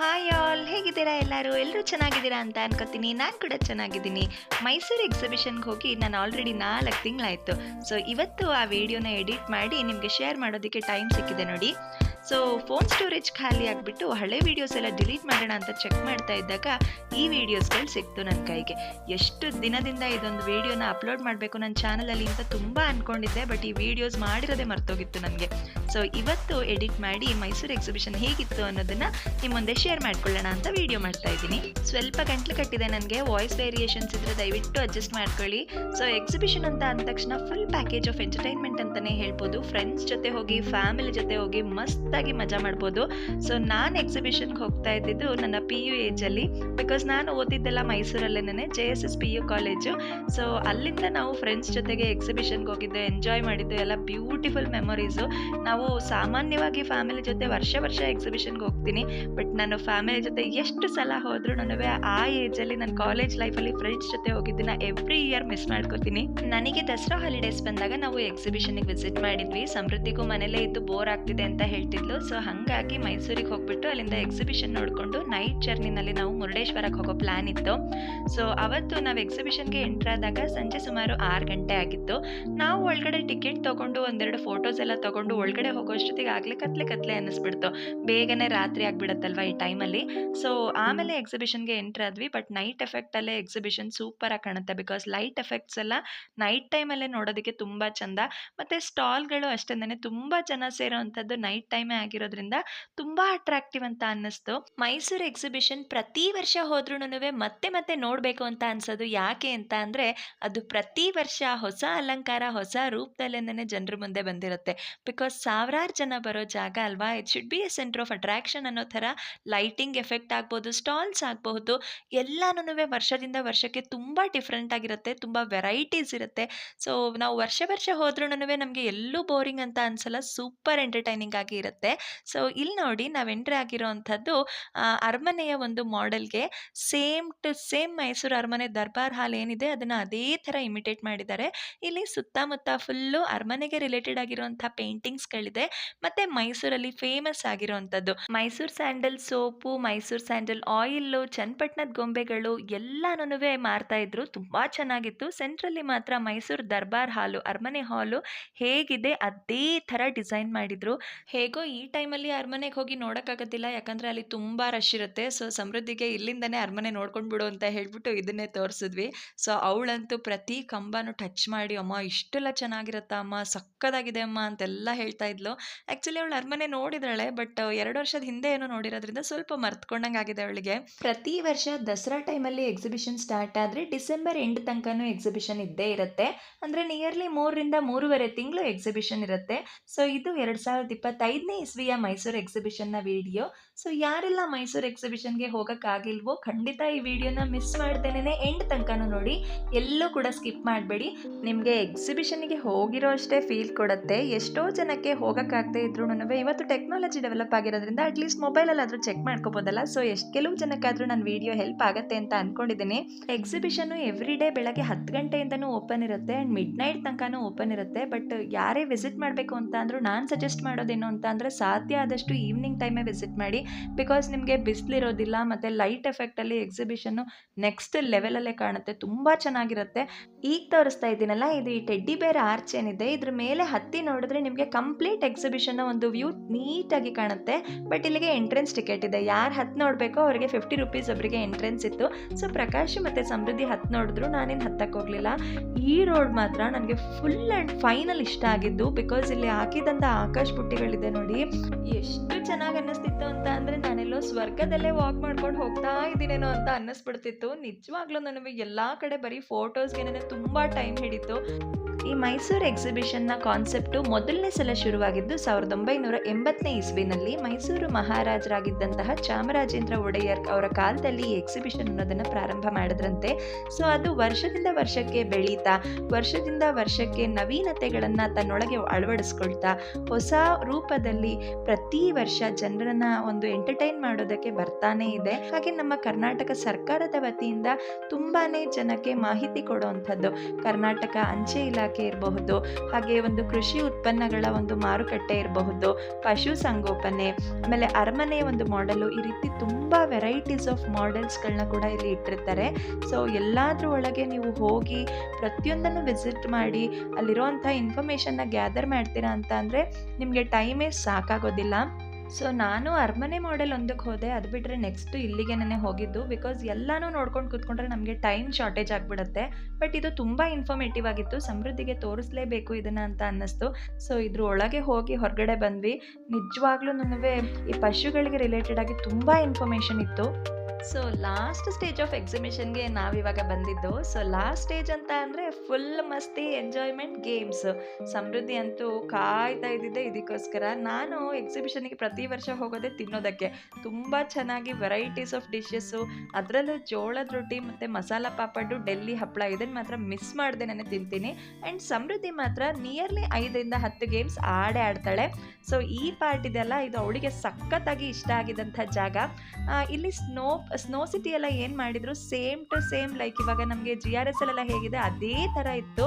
Hi all ಹೇಗಿದ್ದೀರಾ ಎಲ್ಲರೂ? ಎಲ್ಲರೂ ಚೆನ್ನಾಗಿದ್ದೀರಾ ಅಂತ ಅನ್ಕೋತೀನಿ. ನಾನು ಕೂಡ ಚೆನ್ನಾಗಿದ್ದೀನಿ. ಮೈಸೂರು ಎಕ್ಸಿಬಿಷನ್ಗೆ ಹೋಗಿ ನಾನು ಆಲ್ರೆಡಿ ನಾಲ್ಕು ತಿಂಗಳಾಯಿತು. ಸೊ ಇವತ್ತು ಆ ವಿಡಿಯೋನ ಎಡಿಟ್ ಮಾಡಿ ನಿಮಗೆ ಶೇರ್ ಮಾಡೋದಕ್ಕೆ ಟೈಮ್ ಸಿಕ್ಕಿದೆ ನೋಡಿ. ಸೊ ಫೋನ್ ಸ್ಟೋರೇಜ್ ಖಾಲಿ ಆಗಿಬಿಟ್ಟು ಹಳೆ ವೀಡಿಯೋಸ್ ಎಲ್ಲ ಡಿಲೀಟ್ ಮಾಡೋಣ ಅಂತ ಚೆಕ್ ಮಾಡ್ತಾ ಇದ್ದಾಗ ಈ ವಿಡಿಯೋಸ್ಗಳು ಸಿಕ್ತು ನನ್ನ ಕೈಗೆ. ಎಷ್ಟು ದಿನದಿಂದ ಇದೊಂದು ವಿಡಿಯೋನ ಅಪ್ಲೋಡ್ ಮಾಡಬೇಕು ನನ್ನ ಚಾನಲಲ್ಲಿ ಅಂತ ತುಂಬ ಅಂದ್ಕೊಂಡಿದ್ದೆ ಬಟ್ ಈ ವಿಡಿಯೋಸ್ ಮಾಡಿರೋದೇ ಮರ್ತೋಗಿತ್ತು ನನಗೆ. ಸೊ ಇವತ್ತು ಎಡಿಟ್ ಮಾಡಿ ಮೈಸೂರು ಎಕ್ಸಿಬಿಷನ್ ಹೇಗಿತ್ತು ಅನ್ನೋದನ್ನು ನಿಮ್ಮ ಮುಂದೆ ಶೇರ್ ಮಾಡ್ಕೊಳ್ಳೋಣ ಅಂತ ವಿಡಿಯೋ ಮಾಡ್ತಾ ಇದ್ದೀನಿ. ಸ್ವಲ್ಪ ಗಂಟ್ಲು ಕಟ್ಟಿದೆ ನನಗೆ ವಾಯ್ಸ್ ವೇರಿಯೇಷನ್ಸ್ ಇದ್ರೆ ದಯವಿಟ್ಟು ಅಡ್ಜಸ್ಟ್ ಮಾಡ್ಕೊಳ್ಳಿ. ಸೊ ಎಕ್ಸಿಬಿಷನ್ ಅಂತ ಅಂದ ತಕ್ಷಣ ಫುಲ್ ಪ್ಯಾಕೇಜ್ ಆಫ್ ಎಂಟರ್ಟೈನ್ಮೆಂಟ್ ಅಂತಾನೆ ಹೇಳ್ಬೋದು. ಫ್ರೆಂಡ್ಸ್ ಜೊತೆ ಹೋಗಿ ಫ್ಯಾಮಿಲಿ ಜೊತೆ ಹೋಗಿ ಮಸ್ತಾಗಿ ಮಜಾ ಮಾಡ್ಬೋದು. ಸೊ ನಾನು ಎಕ್ಸಿಬಿಷನ್ಗೆ ಹೋಗ್ತಾ ಇದ್ದಿದ್ದು ನನ್ನ ಪಿ ಯು ಏಜಲ್ಲಿ ಬಿಕಾಸ್ ನಾನು ಓದಿದ್ದೆಲ್ಲ ಮೈಸೂರಲ್ಲೇನೆ J S S P U college so ಅಲ್ಲಿಂದ ನಾವು ಫ್ರೆಂಡ್ಸ್ ಜೊತೆಗೆ ಎಕ್ಸಿಬಿಷನ್ಗೆ ಹೋಗಿದ್ದು ಎಂಜಾಯ್ ಮಾಡಿದ್ದು, ಎಲ್ಲ ಬ್ಯೂಟಿಫುಲ್ ಮೆಮೊರೀಸು ನಾವು ಸಾಮಾನ್ಯವಾಗಿ ಫ್ಯಾಮಿಲಿ ಜೊತೆ ವರ್ಷ ವರ್ಷ ಎಕ್ಸಿಬಿಷನ್ಗೆ ಹೋಗ್ತೀನಿ. ಬಟ್ ನಾನು ಫ್ಯಾಮಿಲಿ ಜೊತೆ ಎಷ್ಟು ಸಲ ಹೋದ್ರು ನನಗೆ ಆ ಏಜಲ್ಲಿ ನನ್ನ ಕಾಲೇಜ್ ಲೈಫಲ್ಲಿ ಫ್ರೆಂಡ್ಸ್ ಜೊತೆ ಹೋಗಿದ್ದನ್ನ ಎವ್ರಿ ಇಯರ್ ಮಿಸ್ ಮಾಡ್ಕೋತೀನಿ. ನನಗೆ ದಸರಾ ಹಾಲಿಡೇಸ್ ಬಂದಾಗ ನಾವು ಎಕ್ಸಿಬಿಷನ್ಗೆ ವಿಸಿಟ್ ಮಾಡಿದ್ವಿ. ಸಮೃದ್ಧಿಗೂ ಮನೇಲೇ ಇದ್ದು ಬೋರ್ ಆಗ್ತಿದೆ ಅಂತ ಹೇಳ್ತಿದ್ಲು ಸೊ ಹಾಗಾಗಿ ಮೈಸೂರಿಗೆ ಹೋಗ್ಬಿಟ್ಟು ಅಲ್ಲಿಂದ ಎಕ್ಸಿಬಿಷನ್ ನೋಡಿಕೊಂಡು ನೈಟ್ ಜರ್ನಿನಲ್ಲಿ ನಾವು ಮುರುಡೇಶ್ವರಕ್ಕೆ ಹೋಗೋ ಪ್ಲಾನ್ ಇತ್ತು. ಸೊ ಅವತ್ತು ನಾವು ಎಕ್ಸಿಬಿಷನ್ಗೆ ಎಂಟರ್ ಆದಾಗ ಸಂಜೆ ಸುಮಾರು ಆರು ಗಂಟೆ ಆಗಿತ್ತು. ನಾವು ಒಳಗಡೆ ಟಿಕೆಟ್ ತೊಗೊಂಡು ಒಂದೆರಡು ಫೋಟೋಸ್ ಎಲ್ಲ ತೊಗೊಂಡು ಒಳಗಡೆ ಹೋಗೋ ಅಷ್ಟೊತ್ತಿಗೆ ಆಗಲೇ ಕತ್ಲೆ ಕತ್ಲೆ ಅನ್ನಿಸ್ಬಿಡ್ತು. ಬೇಗನೆ ರಾತ್ರಿ ಆಗ್ಬಿಡತ್ತಲ್ವ ಈ ಟೈಮಲ್ಲಿ ಸೊ ಆಮೇಲೆ ಎಕ್ಸಿಬಿಷನ್ಗೆ ಎಂಟ್ರ್ ಆದ್ವಿ. ಬಟ್ ನೈಟ್ ಎಫೆಕ್ಟಲ್ಲೇ ಎಕ್ಸಿಬಿಷನ್ ಸೂಪರಾಗಿ ಕಾಣುತ್ತೆ ಬಿಕಾಸ್ ಲೈಟ್ ಎಫೆಕ್ಟ್ಸ್ ಎಲ್ಲ ನೈಟ್ ಟೈಮಲ್ಲೇ ನೋಡೋದಕ್ಕೆ ತುಂಬ ಚೆಂದ. ಮತ್ತು ಸ್ಟಾಲ್ಗಳು ಅಷ್ಟೇ ತುಂಬ ಜನ ಸೇರೋವಂಥದ್ದು ನೈಟ್ ಟೈಮೇ ಆಗಿರೋದ್ರಿಂದ ತುಂಬ ಅಟ್ರಾಕ್ಟಿವ್ ಅಂತ ಅನ್ನಿಸ್ತು. ಮೈಸೂರು ಎಕ್ಸಿಬಿಷನ್ ಪ್ರತಿ ವರ್ಷ ಹೋದ್ರೂ ಮತ್ತೆ ಮತ್ತೆ ನೋಡಬೇಕು ಅಂತ ಅನ್ಸೋದು ಯಾಕೆ ಅಂತ ಅಂದರೆ ಅದು ಪ್ರತಿ ವರ್ಷ ಹೊಸ ಅಲಂಕಾರ, ಹೊಸ ರೂಪದಲ್ಲೇನೆ ಜನರ ಮುಂದೆ ಬಂದಿರುತ್ತೆ. ಬಿಕಾಸ್ ಸಾವಿರಾರು ಜನ ಬರೋ ಜಾಗ ಅಲ್ವಾ? It should be a centre of attraction ಅನ್ನೋ ಥರ ಲೈಟಿಂಗ್ ಎಫೆಕ್ಟ್ ಆಗ್ಬೋದು ಸ್ಟಾಲ್ಸ್ ಆಗಬಹುದು ಎಲ್ಲಾನು ವರ್ಷದಿಂದ ವರ್ಷಕ್ಕೆ ತುಂಬ ಡಿಫ್ರೆಂಟ್ ಆಗಿರುತ್ತೆ, ತುಂಬ ವೆರೈಟೀಸ್ ಇರುತ್ತೆ. ಸೊ ನಾವು ವರ್ಷ ವರ್ಷ ಹೋದ್ರೂ ನಮಗೆ ಎಲ್ಲೂ ಬೋರಿಂಗ್ ಅಂತ ಅನ್ಸಲ್ಲ ಸೂಪರ್ ಎಂಟರ್ಟೈನಿಂಗ್ ಆಗಿ ಇರುತ್ತೆ. ಸೊ, ಇಲ್ಲಿ ನೋಡಿ ನಾವು ಎಂಟ್ರಿ ಆಗಿರೋ ಅಂಥದ್ದು ಅರಮನೆಯ ಒಂದು ಮಾಡೆಲ್ಗೆ ಸೇಮ್ ಟು ಸೇಮ್ ಮೈಸೂರು ಅರಮನೆ ದರ್ಬಾರ್ ಹಾಲ್ ಏನಿದೆ ಅದನ್ನು ಅದೇ ಥರ ಇಮಿಟೇಟ್ ಮಾಡಿದ್ದಾರೆ. ಇಲ್ಲಿ ಸುತ್ತಮುತ್ತ ಫುಲ್ಲು ಅರಮನೆಗೆ ರಿಲೇಟೆಡ್ ಆಗಿರುವಂಥ ಪೇಂಟಿಂಗ್ಸ್ಗಳಿದೆ. ಮತ್ತು ಮೈಸೂರಲ್ಲಿ ಫೇಮಸ್ ಆಗಿರುವಂಥದ್ದು Mysuru sandal soap, Mysuru sandal oil, ಚನ್ನಪಟ್ಟಣದ ಗೊಂಬೆಗಳು ಎಲ್ಲನೂ ಮಾರ್ತಾ ಇದ್ರು. ತುಂಬ ಚೆನ್ನಾಗಿತ್ತು. ಸೆಂಟ್ರಲ್ಲಿ ಮಾತ್ರ ಮೈಸೂರು ದರ್ಬಾರ್ ಹಾಲು, ಅರಮನೆ ಹಾಲು ಹೇಗಿದೆ ಅದೇ ಥರ ಡಿಸೈನ್ ಮಾಡಿದ್ರು. ಹೇಗೋ ಈ ಟೈಮಲ್ಲಿ ಅರಮನೆಗೆ ಹೋಗಿ ನೋಡೋಕ್ಕಾಗತ್ತಿಲ್ಲ. ಯಾಕಂದರೆ ಅಲ್ಲಿ ತುಂಬ ರಶ್ ಇರುತ್ತೆ. ಸೊ ಸಮೃದ್ಧಿಗೆ ಇಲ್ಲಿಂದನೇ ಅರಮನೆ ನೋಡ್ಕೊಂಡು ಬಿಡು ಅಂತ ಹೇಳ್ಬಿಟ್ಟು ಇದನ್ನೇ ತೋರಿಸಿದ್ವಿ. ಸೊ ಅವಳಂತೂ ಪ್ರತಿ ಕಂಬನೂ ಟಚ್ ಮಾಡಿ, ಅಮ್ಮ, ಇಷ್ಟೆಲ್ಲ ಚೆನ್ನಾಗಿರುತ್ತಾ ಅಮ್ಮ? ಸಕ್ಕದಾಗಿದೆ ಅಮ್ಮ ಅಂತೆಲ್ಲ ಹೇಳ್ತಾ ಇದ್ಲು. ಆ್ಯಕ್ಚುಲಿ ಅವಳು ಅರಮನೆ ನೋಡಿದಾಳೆ ಬಟ್ ಎರಡು ವರ್ಷದ ಹಿಂದೆ ಏನೋ ನೋಡಿರೋದ್ರಿಂದ ಸ್ವಲ್ಪ ಮರ್ತ್ಕೊಂಡಂಗೆ ಆಗಿದೆ ಅವಳಿಗೆ. ಪ್ರತಿ ವರ್ಷ ದಸರಾ ಟೈಮಲ್ಲಿ ಎಕ್ಸಿಬಿಷನ್ ಸ್ಟಾರ್ಟ್ ಆದರೆ ಡಿಸೆಂಬರ್ ಎಂಡ್ ತನಕನೂ ಎಕ್ಸಿಬಿಷನ್ ಇದ್ದೇ ಇರುತ್ತೆ. ಅಂದರೆ ನಿಯರ್ಲಿ ಮೂರರಿಂದ ಮೂರುವರೆ ತಿಂಗಳು ಎಕ್ಸಿಬಿಷನ್ ಇರುತ್ತೆ. ಸೊ ಇದು ಎರಡು ಸಾವಿರದ ಇಪ್ಪತ್ತೈದನೇ ಇಸ್ವಿಯ ಮೈಸೂರು ಎಕ್ಸಿಬಿಷನ್ನ ವಿಡಿಯೋ ಸೊ ಯಾರೆಲ್ಲ ಮೈಸೂರು ಎಕ್ಸಿಬಿಷನ್ಗೆ ಹೋಗೋಕ್ಕಾಗಿಲ್ವೋ ಖಂಡಿತ ಈ ವಿಡಿಯೋನ ಮಿಸ್ ಮಾಡ್ದೇನೆ ಎಂಡ್ ತನಕನೂ ನೋಡಿ. ಎಲ್ಲೂ ಕೂಡ ಸ್ಕಿಪ್ ಮಾಡಬೇಡಿ. ನಿಮಗೆ ಎಕ್ಸಿಬಿಷನ್ಗೆ ಹೋಗಿರೋ ಅಷ್ಟೇ ಫೀಲ್ ಕೊಡುತ್ತೆ. ಎಷ್ಟೋ ಜನಕ್ಕೆ ಹೋಗೋಕ್ಕಾಗದೇ ಇದ್ರೂ ಇವತ್ತು ಟೆಕ್ನಾಲಜಿ ಡೆವಲಪ್ ಆಗಿರೋದ್ರಿಂದ ಅಟ್ಲೀಸ್ಟ್ ಮೊಬೈಲಲ್ಲಾದರೂ ಚೆಕ್ ಮಾಡ್ಕೋಬೋದಲ್ಲ. ಸೊ ಎಷ್ಟು ಕೆಲವು ಜನಕ್ಕಾದರೂ ನನ್ನ ವಿಡಿಯೋ ಹೆಲ್ಪ್ ಆಗುತ್ತೆ ಅಂತ ಅಂದ್ಕೊಂಡಿದ್ದೀನಿ ಎಕ್ಸಿಬಿಷನ್ನು ಎವ್ರಿ ಡೇ ಬೆಳಗ್ಗೆ ಹತ್ತು ಗಂಟೆಯಿಂದನೂ ಓಪನ್ ಇರುತ್ತೆ ಆ್ಯಂಡ್ ಮಿಡ್ ನೈಟ್ ತನಕನೂ ಓಪನ್ ಇರುತ್ತೆ. ಬಟ್ ಯಾರೇ ವಿಸಿಟ್ ಮಾಡಬೇಕು ಅಂತ ಅಂದರೂ ನಾನು ಸಜೆಸ್ಟ್ ಮಾಡೋದೇನು ಅಂತ ಅಂದರೆ ಸಾಧ್ಯ ಆದಷ್ಟು ಈವ್ನಿಂಗ್ ಟೈಮೇ ವಿಸಿಟ್ ಮಾಡಿ ಬಿಕಾಸ್ ನಿಮಗೆ ಬಿಸಿಲಿರೋದಿಲ್ಲ, ಮತ್ತು ಲೈಟ್ ಎಫೆಕ್ಟಲ್ಲಿ ಎಕ್ಸಿಬಿಷನ್ನು ನೆಕ್ಸ್ಟ್ ಲೆವೆಲಲ್ಲೇ ಕಾಣುತ್ತೆ, ತುಂಬ ಚೆನ್ನಾಗಿರುತ್ತೆ. ಈಗ ತೋರಿಸ್ತಾ ಇದ್ದೀನಲ್ಲ, ಇದು ಈ ಟೆಡ್ಡಿ ಬೇರ್ ಆರ್ಚ್ ಏನಿದೆ, ಇದ್ರ ಮೇಲೆ ಹತ್ತಿ ನೋಡಿದ್ರೆ ನಿಮಗೆ ಕಂಪ್ಲೀಟ್ ಎಕ್ಸಿಬಿಷನ್ನ ಒಂದು ವ್ಯೂ ನೀಟಾಗಿ ಕಾಣುತ್ತೆ. ಬಟ್ ಇಲ್ಲಿಗೆ ಎಂಟ್ರೆನ್ಸ್ ಟಿಕೆಟ್ ಇದೆ, ಯಾರು ಹತ್ತು ನೋಡಬೇಕೋ ಅವರಿಗೆ ಫಿಫ್ಟಿ ರುಪೀಸ್ ಒಬ್ಬರಿಗೆ ಎಂಟ್ರೆನ್ಸ್ ಇತ್ತು. ಸೊ ಪ್ರಕಾಶ್ ಮತ್ತು ಸಮೃದ್ಧಿ ಹತ್ತು ನೋಡಿದ್ರು, ನಾನೇನು ಹತ್ತಕ್ಕೆ ಹೋಗಲಿಲ್ಲ. ಈ ರೋಡ್ ಮಾತ್ರ ನನಗೆ ಫುಲ್ ಆ್ಯಂಡ್ ಫೈನಲ್ ಇಷ್ಟ ಆಗಿದ್ದು ಬಿಕಾಸ್ ಇಲ್ಲಿ ಹಾಕಿದಂಥ ಆಕಾಶ ಬುಟ್ಟಿಗಳಿದೆ ನೋಡಿ ಎಷ್ಟು ಚೆನ್ನಾಗಿ ಅನ್ನಿಸ್ತಿತ್ತು ಅಂತ ಅಂದರೆ ನಾನೆಲ್ಲೋ ಸ್ವರ್ಗದಲ್ಲೇ ವಾಕ್ ಮಾಡ್ಕೊಂಡು ಹೋಗ್ತಾ ಇದ್ದೀನೇನೋ ಅಂತ ಅನ್ನಿಸ್ಬಿಡ್ತಿತ್ತು. ನಿಜವಾಗ್ಲೂ ನನಗೆ ಎಲ್ಲ ಕಡೆ ಬರೀ ಫೋಟೋಸ್ಗೆ ತುಂಬ ಟೈಮ್ ಹಿಡಿತು. ಈ ಮೈಸೂರು ಎಕ್ಸಿಬಿಷನ್ನ ಕಾನ್ಸೆಪ್ಟು ಮೊದಲನೇ ಸಲ ಶುರುವಾಗಿದ್ದು ಸಾವಿರದ ಒಂಬೈನೂರ ಎಂಬತ್ತನೇ ಇಸ್ವಿನಲ್ಲಿ ಮೈಸೂರು ಮಹಾರಾಜರಾಗಿದ್ದಂತಹ ಚಾಮರಾಜೇಂದ್ರ ಒಡೆಯರ್ ಅವರ ಕಾಲದಲ್ಲಿ ಈ ಎಕ್ಸಿಬಿಷನ್ ಅನ್ನೋದನ್ನು ಪ್ರಾರಂಭ ಮಾಡಿದ್ರಂತೆ. ಸೊ ಅದು ವರ್ಷದಿಂದ ವರ್ಷಕ್ಕೆ ಬೆಳೀತಾ, ವರ್ಷದಿಂದ ವರ್ಷಕ್ಕೆ ನವೀನತೆಗಳನ್ನು ತನ್ನೊಳಗೆ ಅಳವಡಿಸ್ಕೊಳ್ತಾ, ಹೊಸ ರೂಪದಲ್ಲಿ ಮಾಡಿ ಪ್ರತಿ ವರ್ಷ ಜನರನ್ನ ಒಂದು ಎಂಟರ್ಟೈನ್ ಮಾಡೋದಕ್ಕೆ ಬರ್ತಾನೆ ಇದೆ. ಹಾಗೆ ನಮ್ಮ ಕರ್ನಾಟಕ ಸರ್ಕಾರದ ವತಿಯಿಂದ ತುಂಬಾನೇ ಜನಕ್ಕೆ ಮಾಹಿತಿ ಕೊಡುವಂಥದ್ದು. ಕರ್ನಾಟಕ ಅಂಚೆ ಇಲಾಖೆ ಇರಬಹುದು, ಹಾಗೆ ಒಂದು ಕೃಷಿ ಉತ್ಪನ್ನಗಳ ಒಂದು ಮಾರುಕಟ್ಟೆ ಇರಬಹುದು, ಪಶು ಸಂಗೋಪನೆ, ಆಮೇಲೆ ಅರಮನೆ ಒಂದು ಮಾಡೆಲು ಈ ರೀತಿ ತುಂಬಾ ವೆರೈಟೀಸ್ ಆಫ್ ಮಾಡೆಲ್ಸ್ಗಳನ್ನ ಕೂಡ ಇಲ್ಲಿ ಇಟ್ಟಿರ್ತಾರೆ. ಸೊ ಎಲ್ಲಾದ್ರ ಒಳಗೆ ನೀವು ಹೋಗಿ ಪ್ರತಿಯೊಂದನ್ನು ವಿಸಿಟ್ ಮಾಡಿ, ಅಲ್ಲಿರೋವಂಥ ಇನ್ಫಾರ್ಮೇಷನ್ನ ಗ್ಯಾದರ್ ಮಾಡ್ತೀರಾ ಅಂತ ಅಂದರೆ ನಿಮಗೆ ಟೈಮೇ ಸಾಕಾಗೋದಿಲ್ಲ. ಸೊ, ನಾನು ಅರಮನೆ ಮಾಡೆಲ್ ಒಂದಕ್ಕೆ ಹೋದೆ. ಅದು ಬಿಟ್ಟರೆ ನೆಕ್ಸ್ಟ್ ಇಲ್ಲಿಗೆ ಹೋಗಿದ್ದು. ಬಿಕಾಸ್ ಎಲ್ಲನೂ ನೋಡ್ಕೊಂಡು ಕೂತ್ಕೊಂಡ್ರೆ ನಮಗೆ ಟೈಮ್ ಶಾರ್ಟೇಜ್ ಆಗಿಬಿಡುತ್ತೆ. ಬಟ್ ಇದು ತುಂಬ ಇನ್ಫಾರ್ಮೇಟಿವ್ ಆಗಿತ್ತು. ಸಮೃದ್ಧಿಗೆ ತೋರಿಸಲೇಬೇಕು ಇದನ್ನು ಅಂತ ಅನ್ನಿಸ್ತು. ಸೊ ಇದ್ರ ಒಳಗೆ ಹೋಗಿ ಹೊರಗಡೆ ಬಂದ್ವಿ. ನಿಜವಾಗ್ಲೂ ಈ ಪಶುಗಳಿಗೆ ರಿಲೇಟೆಡ್ ಆಗಿ ತುಂಬ ಇನ್ಫಾರ್ಮೇಷನ್ ಇತ್ತು. ಸೊ ಲಾಸ್ಟ್ ಸ್ಟೇಜ್ ಆಫ್ ಎಕ್ಸಿಬಿಷನ್ಗೆ ನಾವಿವಾಗ ಬಂದಿದ್ದು. ಸೊ ಲಾಸ್ಟ್ ಸ್ಟೇಜ್ ಅಂತ ಅಂದರೆ ಫುಲ್ ಮಸ್ತಿ ಎಂಜಾಯ್ಮೆಂಟ್ ಗೇಮ್ಸ್ ಸಮೃದ್ಧಿ ಅಂತೂ ಕಾಯ್ತಾ ಇದ್ದಿದ್ದೆ ಇದಕ್ಕೋಸ್ಕರ. ನಾನು ಎಕ್ಸಿಬಿಷನ್ಗೆ ಪ್ರತಿ ವರ್ಷ ಹೋಗೋದೇ ತಿನ್ನೋದಕ್ಕೆ. ತುಂಬ ಚೆನ್ನಾಗಿ ವೆರೈಟೀಸ್ ಆಫ್ ಡಿಶಸ್ಸು ಅದರಲ್ಲೂ ಜೋಳದ ರೊಟ್ಟಿ ಮತ್ತು ಮಸಾಲ ಪಾಪಡು ಡೆಲ್ಲಿ ಹಪ್ಪಳ ಇದನ್ನು ಮಾತ್ರ ಮಿಸ್ ಮಾಡದೆ ನಾನು ತಿಂತೀನಿ. ಆ್ಯಂಡ್ ಸಮೃದ್ಧಿ ಮಾತ್ರ ನಿಯರ್ಲಿ ಐದರಿಂದ ಹತ್ತು ಗೇಮ್ಸ್ ಆಡೇ ಆಡ್ತಾಳೆ. ಸೊ ಈ ಪಾರ್ಟ್ ಇದೆಲ್ಲ ಇದು ಅವಳಿಗೆ ಸಖತ್ತಾಗಿ ಇಷ್ಟ ಆಗಿದಂಥ ಜಾಗ. ಇಲ್ಲಿ ಸ್ನೋ ಸ್ನೋ ಸಿಟಿ ಎಲ್ಲ ಏನು ಮಾಡಿದ್ರು? ಸೇಮ್ ಟು ಸೇಮ್ ಲೈಕ್ ಇವಾಗ ನಮಗೆ ಜಿ ಆರ್ ಎಸ್ ಎಲ್ಲ ಹೇಗಿದೆ, ಅದೇ ಥರ ಇತ್ತು.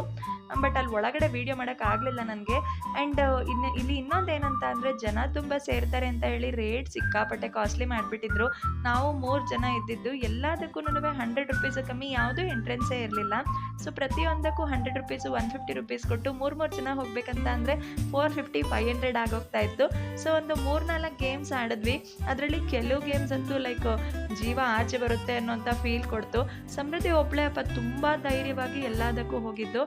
ಬಟ್ ಅಲ್ಲಿ ಒಳಗಡೆ ವೀಡಿಯೋ ಮಾಡೋಕ್ಕಾಗಲಿಲ್ಲ ನನಗೆ. ಆ್ಯಂಡ್ ಇನ್ನು, ಇಲ್ಲಿ ಇನ್ನೊಂದು ಏನಂತ ಅಂದರೆ ಜನ ತುಂಬ ಸೇರ್ತಾರೆ ಅಂತ ಹೇಳಿ ರೇಟ್ ಸಿಕ್ಕಾಪಟ್ಟೆ ಕಾಸ್ಟ್ಲಿ ಮಾಡಿಬಿಟ್ಟಿದ್ರು. ನಾವು ಮೂರು ಜನ ಇದ್ದಿದ್ದು, ಎಲ್ಲದಕ್ಕೂ ಹಂಡ್ರೆಡ್ ರುಪೀಸ್ ಕಮ್ಮಿ, ಯಾವುದೂ ಎಂಟ್ರೆನ್ಸೇ ಇರಲಿಲ್ಲ. ಸೊ ಪ್ರತಿಯೊಂದಕ್ಕೂ hundred rupees one fifty rupees ಕೊಟ್ಟು ಮೂರು ಮೂರು ಜನ ಹೋಗ್ಬೇಕಂತ ಅಂದರೆ ಫೋರ್ ಫಿಫ್ಟಿ ಫೈವ್ ಹಂಡ್ರೆಡ್ ಆಗೋಗ್ತಾ ಇತ್ತು. ಸೊ ಒಂದು ಮೂರು ನಾಲ್ಕು ಗೇಮ್ಸ್ ಆಡಿದ್ವಿ. ಅದರಲ್ಲಿ ಕೆಲವು ಗೇಮ್ಸ್ ಅಂತೂ ಲೈಕ್ ಜೀವ ಆಚೆ ಬರುತ್ತೆ ಅನ್ನೋಂಥ ಫೀಲ್ ಕೊಡ್ತು. ಸಮೃದ್ಧಿ ಒಬ್ಳೆ ಅಪ್ಪ ತುಂಬ ಧೈರ್ಯವಾಗಿ ಎಲ್ಲದಕ್ಕೂ ಹೋಗಿದ್ದು.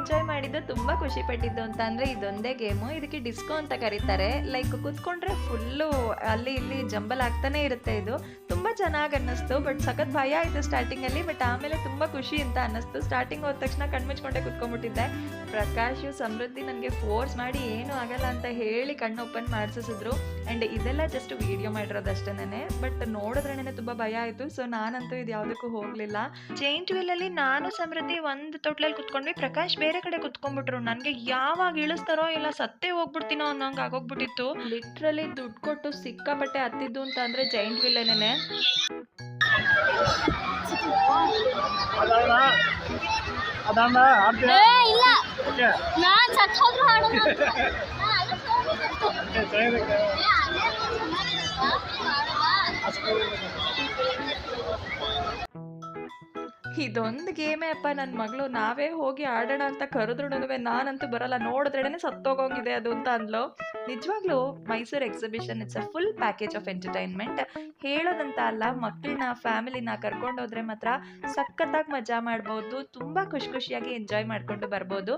ಎಂಜಾಯ್ ಮಾಡಿದ್ದು, ತುಂಬ ಖುಷಿ ಪಟ್ಟಿದ್ದು ಅಂತ ಅಂದರೆ ಇದೊಂದೇ ಗೇಮು. ಇದಕ್ಕೆ ಡಿಸ್ಕೋ ಅಂತ ಕರೀತಾರೆ. ಲೈಕ್ ಕೂತ್ಕೊಂಡ್ರೆ ಫುಲ್ಲು ಅಲ್ಲಿ ಇಲ್ಲಿ ಜಂಬಲ್ ಆಗ್ತಾನೆ ಇರುತ್ತೆ ಇದು. ತುಂಬ ಚೆನ್ನಾಗಿ ಅನ್ನಿಸ್ತು ಬಟ್ ಸಖತ್ ಭಯ ಆಯಿತು ಸ್ಟಾರ್ಟಿಂಗಲ್ಲಿ ಬಟ್ ಆಮೇಲೆ ತುಂಬ ಖುಷಿ ಅಂತ ಅನ್ನಿಸ್ತು. ಸ್ಟಾರ್ಟಿಂಗ್ ಹೋದ ತಕ್ಷಣ ಕಣ್ಮುಚ್ಕೊಂಡೆ ಕುತ್ಕೊಂಡ್ಬಿಟ್ಟಿದ್ದೆ. ಪ್ರಕಾಶ್, ಸಮೃದ್ಧಿ ನನಗೆ ಫೋರ್ಸ್ ಮಾಡಿ ಏನೂ ಆಗಲ್ಲ ಅಂತ ಹೇಳಿ ಕಣ್ಣು ಓಪನ್ ಮಾಡಿಸಿದ್ರು ಆ್ಯಂಡ್ ಇದೆಲ್ಲ ಜಸ್ಟ್ ವಿಡಿಯೋ ಮಾಡಿರೋದಷ್ಟೇನೆ. ಬಟ್ ನೋಡಿದ್ರೇನೆ ತುಂಬ ಭಯ ಆಯಿತು. ಸೊ ನಾನಂತೂ ಇದು ಯಾವುದಕ್ಕೂ ಹೋಗಲಿಲ್ಲ ಜೈಂಟ್ ವೀಲಲ್ಲಿ ನಾನು, ಸಮೃದ್ಧಿ ಒಂದು ತೊಟ್ಲಲ್ಲಿ ಕುತ್ಕೊಂಡ್ವಿ. ಪ್ರಕಾಶ್ ಬೇರೆ ಕಡೆ ಕುತ್ಕೊಂಡ್ಬಿಟ್ರು. ನನಗೆ ಯಾವಾಗ ಇಳಿಸ್ತಾರೋ ಇಲ್ಲ ಸತ್ತೇ ಹೋಗ್ಬಿಡ್ತೀನೋ ಅನ್ನೋಂಗೆ ಆಗೋಗ್ಬಿಟ್ಟಿತ್ತು. ಲಿಟ್ರಲಿ ದುಡ್ಡು ಕೊಟ್ಟು ಸಿಕ್ಕಾಪಟ್ಟೆ ಹತ್ತಿದ್ದು ಅಂತ ಅಂದರೆ ಜೈಂಟ್ ಏ ಇಲ್ಲ. ಇದೊಂದು ಗೇಮೇ ಅಪ್ಪ ನನ್ನ ಮಗಳು. ನಾವೇ ಹೋಗಿ ಆಡೋಣ ಅಂತ ಕರೆದ್ರು ನಾನಂತೂ ಬರಲ್ಲ. ನೋಡಿದ್ರೇನೆ ಸತ್ತೋಗೋಂಗಿದೆ ಅದು ಅಂತ ಅಂದ್ಲು. ನಿಜವಾಗ್ಲೂ Mysuru exhibition it's a full package of entertainment ಹೇಳೋದಂತ ಅಲ್ಲ ಮಕ್ಕಳನ್ನ ಫ್ಯಾಮಿಲಿನ ಕರ್ಕೊಂಡೋದ್ರೆ ಮಾತ್ರ ಸಖತ್ತಾಗಿ ಮಜಾ ಮಾಡ್ಬೋದು. ತುಂಬಾ ಖುಷಿ ಖುಷಿಯಾಗಿ ಎಂಜಾಯ್ ಮಾಡ್ಕೊಂಡು ಬರ್ಬೋದು.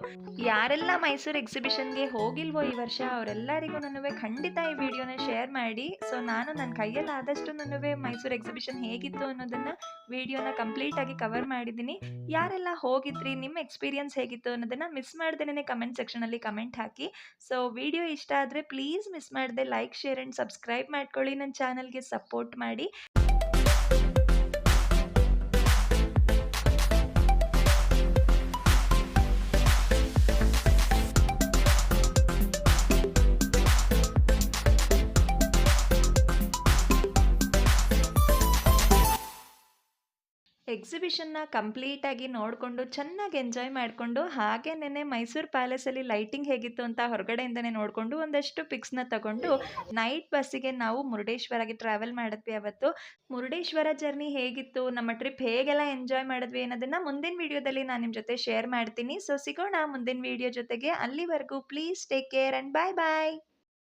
ಯಾರೆಲ್ಲ ಮೈಸೂರು ಎಕ್ಸಿಬಿಷನ್ಗೆ ಹೋಗಿಲ್ವೋ ಈ ವರ್ಷ, ಅವರೆಲ್ಲರಿಗೂ ನನಗೆ ಖಂಡಿತ ಈ ವಿಡಿಯೋನ ಶೇರ್ ಮಾಡಿ. ಸೊ ನಾನು ನನ್ನ ಕೈಯಲ್ಲಿ ಆದಷ್ಟು ನನಗೆ ಮೈಸೂರು ಎಕ್ಸಿಬಿಷನ್ ಹೇಗಿತ್ತು ಅನ್ನೋದನ್ನ ವಿಡಿಯೋನ ಕಂಪ್ಲೀಟ್ ಆಗಿ ಕವರ್ ಮಾಡಿದ್ದೀನಿ. ಯಾರೆಲ್ಲ ಹೋಗಿದ್ರಿ, ನಿಮ್ಮ ಎಕ್ಸ್ಪೀರಿಯನ್ಸ್ ಹೇಗಿತ್ತು ಅನ್ನೋದನ್ನ ಮಿಸ್ ಮಾಡ್ದೇನೆ ಕಮೆಂಟ್ ಸೆಕ್ಷನಲ್ಲಿ ಕಮೆಂಟ್ ಹಾಕಿ. ಸೊ ವಿಡಿಯೋ ಇಷ್ಟ ಆದರೆ ಪ್ಲೀಸ್ ಮಿಸ್ ಮಾಡಿದೆ ಲೈಕ್ ಶೇರ್ ಆ್ಯಂಡ್ ಸಬ್ಸ್ಕ್ರೈಬ್ ಮಾಡ್ಕೊಳ್ಳಿ. ನನ್ನ ಚಾನಲ್ಗೆ ಸಪೋರ್ಟ್ ಮಾಡಿ. ಎಕ್ಸಿಬಿಷನ್ನ ಕಂಪ್ಲೀಟಾಗಿ ನೋಡಿಕೊಂಡು ಚೆನ್ನಾಗಿ ಎಂಜಾಯ್ ಮಾಡಿಕೊಂಡು ಹಾಗೆ ನೆನೆ ಮೈಸೂರು ಪ್ಯಾಲೇಸಲ್ಲಿ ಲೈಟಿಂಗ್ ಹೇಗಿತ್ತು ಅಂತ ಹೊರಗಡೆಯಿಂದನೇ ನೋಡಿಕೊಂಡು ಒಂದಷ್ಟು ಪಿಕ್ಸ್ನ ತಗೊಂಡು ನೈಟ್ ಬಸ್ಸಿಗೆ ನಾವು ಮುರುಡೇಶ್ವರಗೆ ಟ್ರಾವೆಲ್ ಮಾಡಿದ್ವಿ ಅವತ್ತು. ಮುರುಡೇಶ್ವರ ಜರ್ನಿ ಹೇಗಿತ್ತು, ನಮ್ಮ ಟ್ರಿಪ್ ಹೇಗೆಲ್ಲ ಎಂಜಾಯ್ ಮಾಡಿದ್ವಿ ಅನ್ನೋದನ್ನು ಮುಂದಿನ ವಿಡಿಯೋದಲ್ಲಿ ನಾನು ನಿಮ್ಮ ಜೊತೆ ಶೇರ್ ಮಾಡ್ತೀನಿ. ಸೊ ಸಿಗೋಣ ಮುಂದಿನ ವಿಡಿಯೋ ಜೊತೆಗೆ. ಅಲ್ಲಿವರೆಗೂ please take care and bye bye